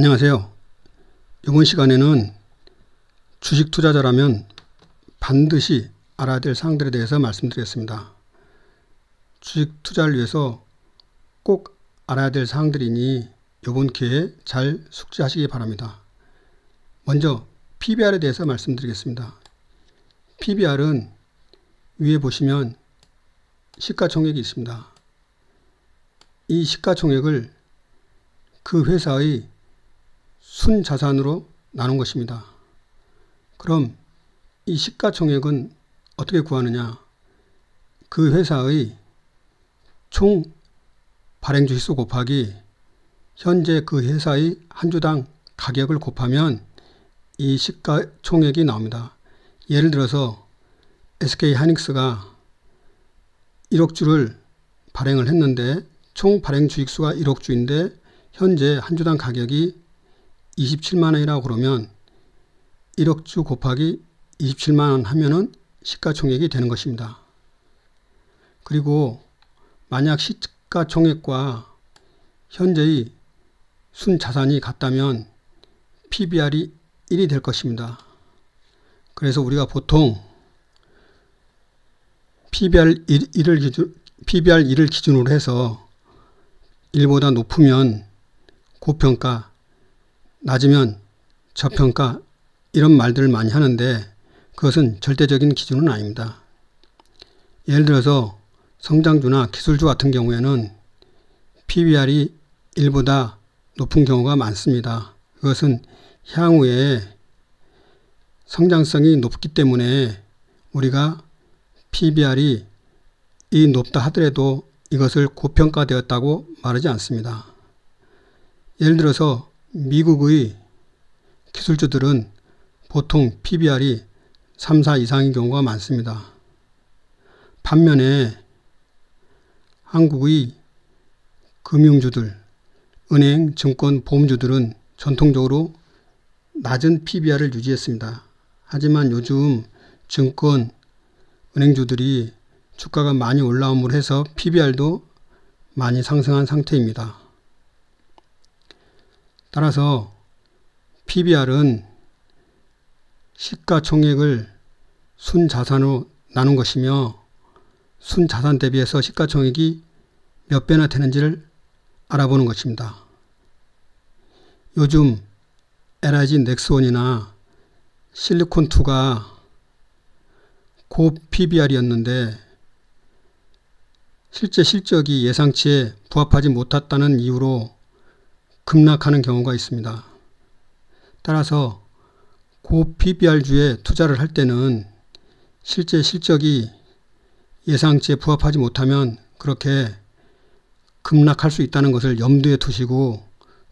안녕하세요. 이번 시간에는 주식 투자자라면 반드시 알아야 될 사항들에 대해서 말씀드리겠습니다. 주식 투자를 위해서 꼭 알아야 될 사항들이니 이번 기회에 잘 숙지하시기 바랍니다. 먼저 PBR에 대해서 말씀드리겠습니다. PBR은 위에 보시면 시가총액이 있습니다. 이 시가총액을 그 회사의 순자산으로 나눈 것입니다. 그럼 이 시가총액은 어떻게 구하느냐? 그 회사의 총 발행 주식수 곱하기 현재 그 회사의 한 주당 가격을 곱하면 이 시가총액이 나옵니다. 예를 들어서 SK 하이닉스가 1억 주를 발행을 했는데 총 발행 주식수가 1억 주인데 현재 한 주당 가격이 27만 원이라고 그러면 1억 주 곱하기 27만 원 하면은 시가총액이 되는 것입니다. 그리고 만약 시가총액과 현재의 순자산이 같다면 PBR이 1이 될 것입니다. 그래서 우리가 보통 PBR 1을 기준, PBR 1을 기준으로 해서 1보다 높으면 고평가, 낮으면 저평가 이런 말들을 많이 하는데 그것은 절대적인 기준은 아닙니다. 예를 들어서 성장주나 기술주 같은 경우에는 PBR이 1보다 높은 경우가 많습니다. 그것은 향후에 성장성이 높기 때문에 우리가 PBR이 이 높다 하더라도 이것을 고평가되었다고 말하지 않습니다. 예를 들어서 미국의 기술주들은 보통 PBR이 3, 4 이상인 경우가 많습니다. 반면에 한국의 금융주들, 은행, 증권, 보험주들은 전통적으로 낮은 PBR을 유지했습니다. 하지만 요즘 증권, 은행주들이 주가가 많이 올라옴으로 해서 PBR도 많이 상승한 상태입니다. 따라서 PBR은 시가총액을 순자산으로 나눈 것이며 순자산 대비해서 시가총액이 몇 배나 되는지를 알아보는 것입니다. 요즘 LIG 넥스원이나 실리콘2가 고 PBR이었는데 실제 실적이 예상치에 부합하지 못했다는 이유로 급락하는 경우가 있습니다. 따라서 고 PBR주에 투자를 할 때는 실제 실적이 예상치에 부합하지 못하면 그렇게 급락할 수 있다는 것을 염두에 두시고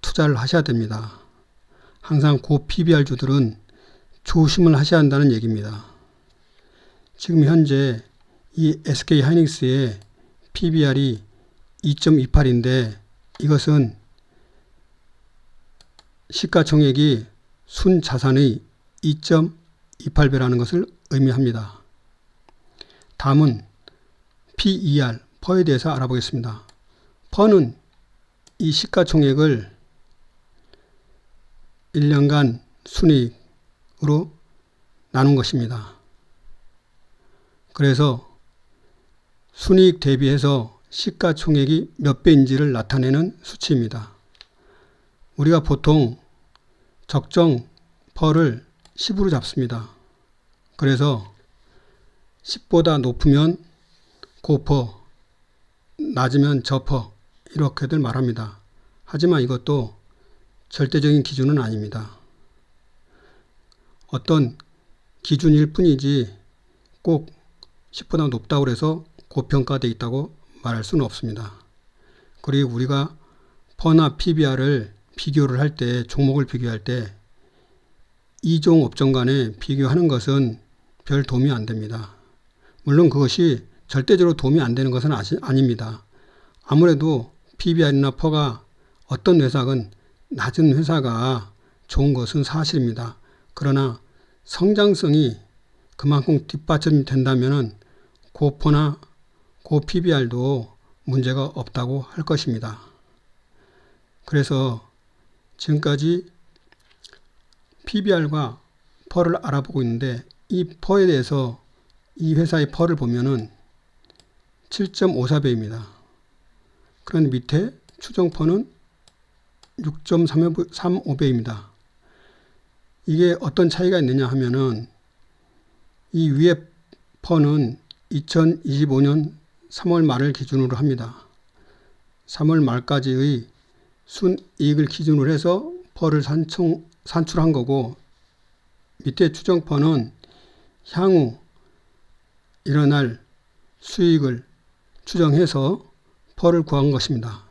투자를 하셔야 됩니다. 항상 고 PBR주들은 조심을 하셔야 한다는 얘기입니다. 지금 현재 이 SK 하이닉스의 PBR이 2.28인데 이것은 시가총액이 순자산의 2.28배라는 것을 의미합니다. 다음은 PER, 퍼에 대해서 알아보겠습니다. 퍼는 이 시가총액을 1년간 순이익으로 나눈 것입니다. 그래서 순이익 대비해서 시가총액이 몇 배인지를 나타내는 수치입니다. 우리가 보통 적정 퍼를 10으로 잡습니다. 그래서 10보다 높으면 고퍼, 낮으면 저퍼 이렇게들 말합니다. 하지만 이것도 절대적인 기준은 아닙니다. 어떤 기준일 뿐이지 꼭 10보다 높다고 해서 고평가되어 있다고 말할 수는 없습니다. 그리고 우리가 퍼나 PBR을 비교를 할 때, 종목을 비교할 때, 이종 업종 간에 비교하는 것은 별 도움이 안 됩니다. 물론 그것이 절대적으로 도움이 안 되는 것은 아시, 아닙니다. 아무래도 PBR이나 퍼가 어떤 회사건 낮은 회사가 좋은 것은 사실입니다. 그러나 성장성이 그만큼 뒷받침이 된다면 고퍼나 고 PBR도 문제가 없다고 할 것입니다. 그래서 지금까지 PBR과 펄을 알아보고 있는데 이 펄에 대해서 이 회사의 펄을 보면은 7.54배입니다. 그런 밑에 추정 펄은 6.35배입니다. 이게 어떤 차이가 있느냐 하면은 이 위에 펀은 2025년 3월 말을 기준으로 합니다. 3월 말까지의 순이익을 기준으로 해서 펄을 산청, 산출한 거고 밑에 추정 펀은 향후 일어날 수익을 추정해서 펄을 구한 것입니다.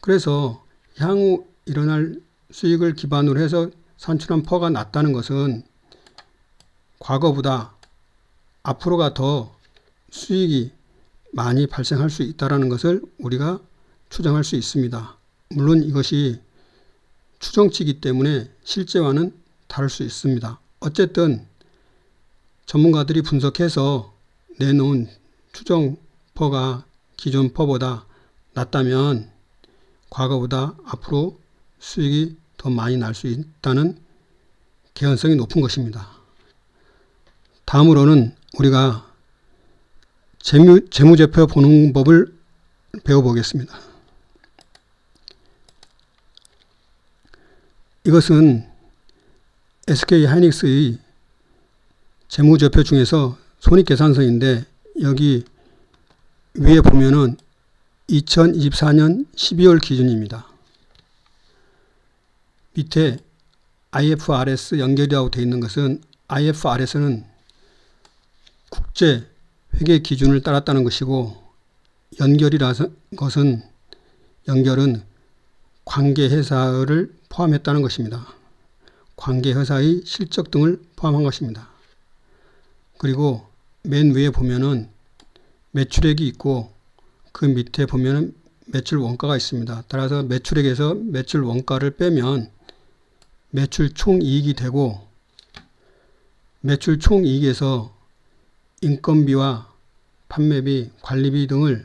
그래서 향후 일어날 수익을 기반으로 해서 산출한 퍼가 낮다는 것은 과거보다 앞으로가 더 수익이 많이 발생할 수 있다는 것을 우리가 추정할 수 있습니다. 물론 이것이 추정치이기 때문에 실제와는 다를 수 있습니다. 어쨌든 전문가들이 분석해서 내놓은 추정 퍼가 기존 퍼보다 낮다면 과거보다 앞으로 수익이 더 많이 날 수 있다는 개연성이 높은 것입니다. 다음으로는 우리가 재무, 재무제표 보는 법을 배워보겠습니다. 이것은 SK 하이닉스의 재무제표 중에서 손익계산서인데 여기 위에 보면은 2024년 12월 기준입니다. 밑에 IFRS 연결이라고 되어 있는 것은 IFRS는 국제 회계 기준을 따랐다는 것이고 연결이라는 것은 연결은 관계 회사를 포함했다는 것입니다. 관계 회사의 실적 등을 포함한 것입니다. 그리고 맨 위에 보면은 매출액이 있고 그 밑에 보면은 매출 원가가 있습니다. 따라서 매출액에서 매출 원가를 빼면 매출 총이익이 되고 매출 총이익에서 인건비와 판매비, 관리비 등을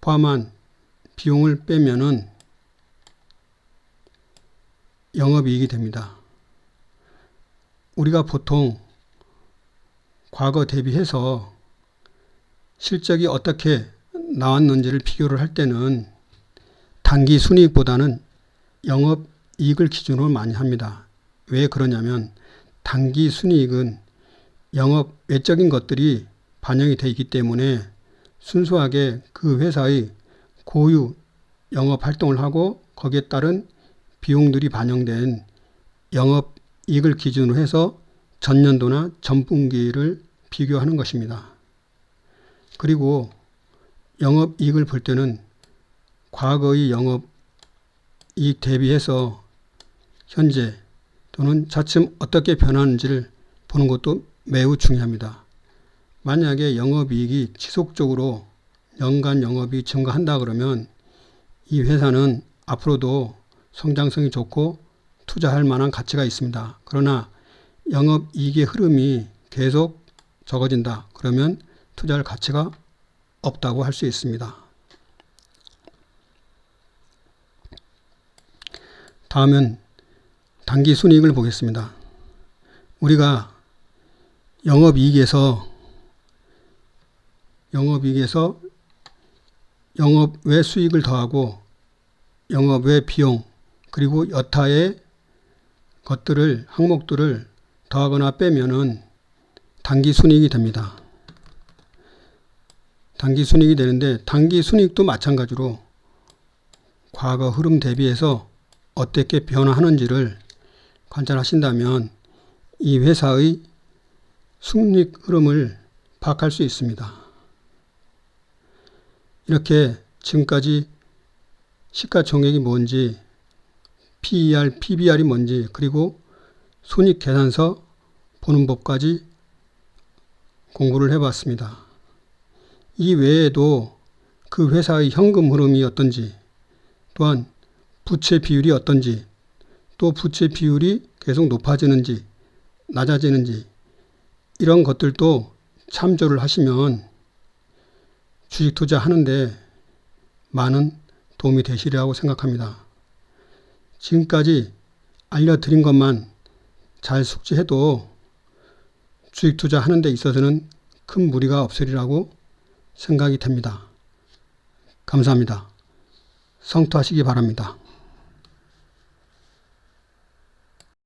포함한 비용을 빼면은 영업이익이 됩니다. 우리가 보통 과거 대비해서 실적이 어떻게 나왔는지를 비교를 할 때는 단기 순이익보다는 영업 이익을 기준으로 많이 합니다. 왜 그러냐면 단기 순이익은 영업 외적인 것들이 반영이 되어 있기 때문에 순수하게 그 회사의 고유 영업 활동을 하고 거기에 따른 비용들이 반영된 영업 이익을 기준으로 해서 전년도나 전분기를 비교하는 것입니다. 그리고 영업 이익을 볼 때는 과거의 영업 이익 대비해서 현재 또는 차츰 어떻게 변하는지를 보는 것도 매우 중요합니다. 만약에 영업이익이 지속적으로 연간 영업이 증가한다 그러면 이 회사는 앞으로도 성장성이 좋고 투자할 만한 가치가 있습니다. 그러나 영업 이익의 흐름이 계속 적어진다. 그러면 투자할 가치가 없다고 할 수 있습니다. 다음은 단기 순이익을 보겠습니다. 우리가 영업 이익에서 영업 이익에서 영업 외 수익을 더하고 영업 외 비용 그리고 여타의 것들을 항목들을 더하거나 빼면은 단기 순이익이 됩니다. 단기 순이익이 되는데 단기 순이익도 마찬가지로 과거 흐름 대비해서 어떻게 변화하는지를 관찰하신다면 이 회사의 순익 흐름을 파악할 수 있습니다. 이렇게 지금까지 시가총액이 뭔지, PER, PBR이 뭔지, 그리고 손익계산서 보는 법까지 공부를 해봤습니다. 이 외에도 그 회사의 현금 흐름이 어떤지, 또한 부채 비율이 어떤지, 또 부채 비율이 계속 높아지는지, 낮아지는지, 이런 것들도 참조를 하시면 주식 투자하는데 많은 도움이 되시리라고 생각합니다. 지금까지 알려드린 것만 잘 숙지해도 주식 투자하는 데 있어서는 큰 무리가 없으리라고 생각이 됩니다. 감사합니다. 성투하시기 바랍니다.